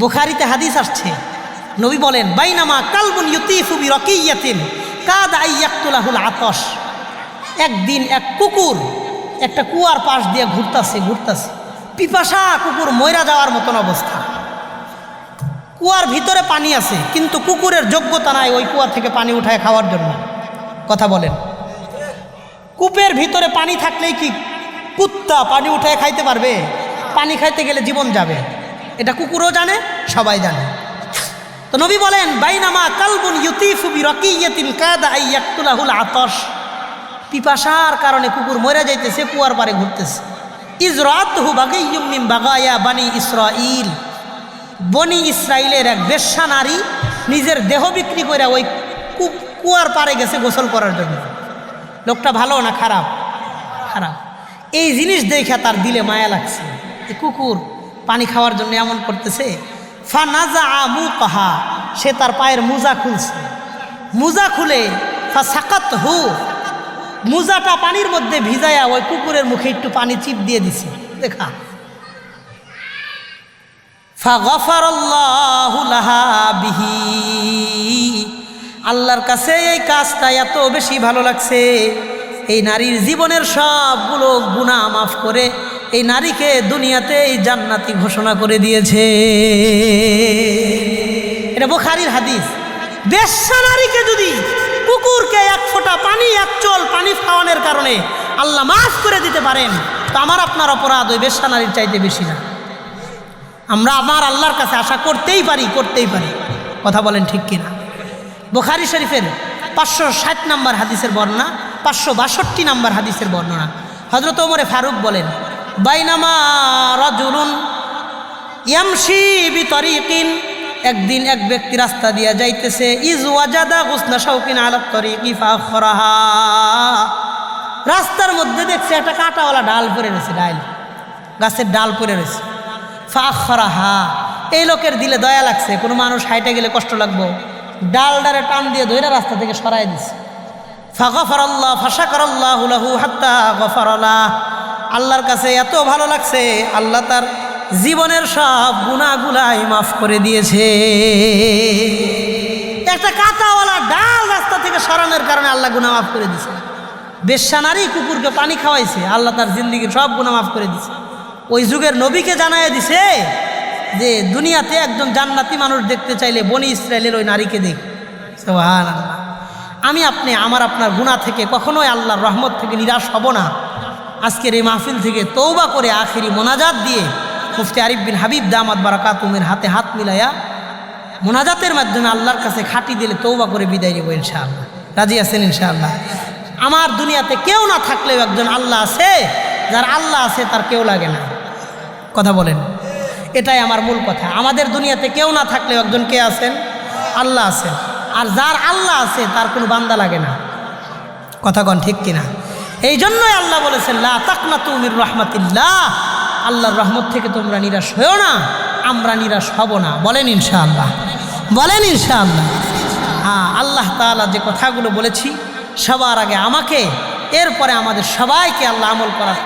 বুখারিতে হাদিস আসছে। নবী বলেন, বাইনামা কালবুন ইউতিফু বি রকিয়াতিন কাদ আইয়াক্তুলাহুল আতশ। একদিন এক কুকুর একটা কুয়ার পাশ দিয়ে ঘুরতাছে ঘুরতাছে। পিপাসা কুকুর ময়রা যাওয়ার মতন অবস্থা। কুয়ার ভিতরে পানি আছে, কিন্তু কুকুরের যোগ্যতা নাই ওই কুয়া থেকে পানি উঠায় খাওয়ার জন্য। কথা বলেন। কূপের ভিতরে পানি থাকলেই কি কুত্তা পানি উঠায় খাইতে পারবে? পানি খাইতে গেলে জীবন যাবে। এটা কুকুরও জানে, সবাই জানে। তো নবী বলেন, বাইনামা কালবুন ইউতিফু বি রকিয়াতিন কাদা আইয়াক্তুলাহুল আতশ। পিপাসার কারণে কুকুর মরে যাইতেছে, কুয়ার পারে ঘুরতেছে। ইজরাতহু বাগাইয়ুম মিন বাগায়া বানি ইসরাইল বনি ইসরাইলের এক বেশ্যা নারী নিজের দেহ বিক্রি করে ওই কুয়ার পারে গেছে গোসল করার জন্য। লোকটা ভালো না খারাপ? খারাপ। এই জিনিস দেখে তার দিলে মায়া লাগছে। কুকুর পানি খাওয়ার জন্য এমন করতেছে ফানাজা আমু কাহা সে তার পায়ের মোজা খুলছে। মোজা খুলে ফা সাকাত হু মোজাটা পানির মধ্যে ভিজায়া ওই কুকুরের মুখে একটু পানি চিপ দিয়ে দিছে। দেখা। আল্লাহর কাছে এই কাজটা এত বেশি ভালো লাগছে। এই নারীর জীবনের সবগুলো গুণা মাফ করে এই নারীকে দুনিয়াতে এই জান্নাতি ঘোষণা করে দিয়েছে। এটা বোখারির হাদিস। বেশ্যা নারীকে যদি কুকুরকে এক ফোঁটা পানি, এক চল পানি খাওয়ানোর কারণে আল্লাহ মাফ করে দিতে পারেন, তো আমার আপনার অপরাধ ওই বেশ্যা নারীর চাইতে বেশি না। আমরা আমার আল্লাহর কাছে আশা করতেই পারি করতেই পারি। কথা বলেন ঠিক কিনা? বুখারি শরীফের পাঁচশো ষাট নম্বর হাদিসের বর্ণনা, পাঁচশো বাষট্টি নম্বর হাদিসের বর্ণনা। হজরত ওমরে ফারুক বলেন বাইনামা রজুলুন ইয়ামশি বিতরিকিন, একদিন এক ব্যক্তি রাস্তা দিয়া যাইতেছে, ইজ ওয়াজাদা গুসনা শৌকিন আলাপ তরিকি ফাখরাহা। রাস্তার মধ্যে দেখছে একটা কাঁটাওয়ালা ডাল পরে রয়েছে, ডাল, গাছের ডাল পরে রয়েছে। ফাখরাহা, এই লোকের দিলে দয়া লাগছে, কোনো মানুষ হাইটে গেলে কষ্ট লাগবো। ডাল ডারে টান দিয়ে ধরে রাস্তা থেকে সরাই দিছে। ফাগফর আল্লাহ ফাঁসা করল্লাহ হুলাহু হাত্তা গফর আল্লাহর কাছে এত ভালো লাগছে, আল্লাহ তার জীবনের সব গুণাগুলাই মাফ করে দিয়েছে। একটা কাঁচাওয়ালা ডাল রাস্তা থেকে সরানোর কারণে আল্লাহ গুণা মাফ করে দিয়েছে। বেশ্যা নারী কুকুরকে পানি খাওয়াইছে, আল্লাহ তার জিন্দিগির সব গুণা মাফ করে দিছে ওই যুগের নবীকে জানাই দিছে যে, দুনিয়াতে একজন জান্নাতি মানুষ দেখতে চাইলে বনি ইসরায়েলের ওই নারীকে দেখ। সোহান আল্লাহ আমি আপনি, আমার আপনার গুণা থেকে কখনোই আল্লাহর রহমত থেকে নিরাশ হব না। আজকের এই মাহফিল থেকে তৌবা করে আখেরি মোনাজাত দিয়ে মুফতি আরিফ বিন হাবিব দামাত বারাকাতুমের হাতে হাত মিলাইয়া মোনাজাতের মাধ্যমে আল্লাহর কাছে খাটি দিলে তৌবা করে বিদায় নেব ইনশাআল্লাহ। রাজি আছেন ইনশাআল্লাহ? আমার দুনিয়াতে কেউ না থাকলেও একজন আল্লাহ আছে, যার আল্লাহ আছে তার কেউ লাগে না। কথা বলেন। এটাই আমার মূল কথা। আমাদের দুনিয়াতে কেউ না থাকলেও একজন কে আছেন? আল্লাহ আছেন। আর যার আল্লাহ আছে তার কোনো বান্দা লাগে না। কথা কন ঠিক কিনা? এই জন্যই আল্লাহ বলেছেন, লা তাকনা তুমির রহমাতিল্লাহ। আল্লাহর রহমত থেকে তোমরা নিরাশ হয়েও না, আমরা নিরাশ হব না। বলেন ইনশাআল্লাহ বলেন ইনশাআল্লাহ। হ্যাঁ আল্লাহ তালা যে কথাগুলো বলেছি, সবার আগে আমাকে, এরপরে আমাদের সবাইকে আল্লাহ আমল করার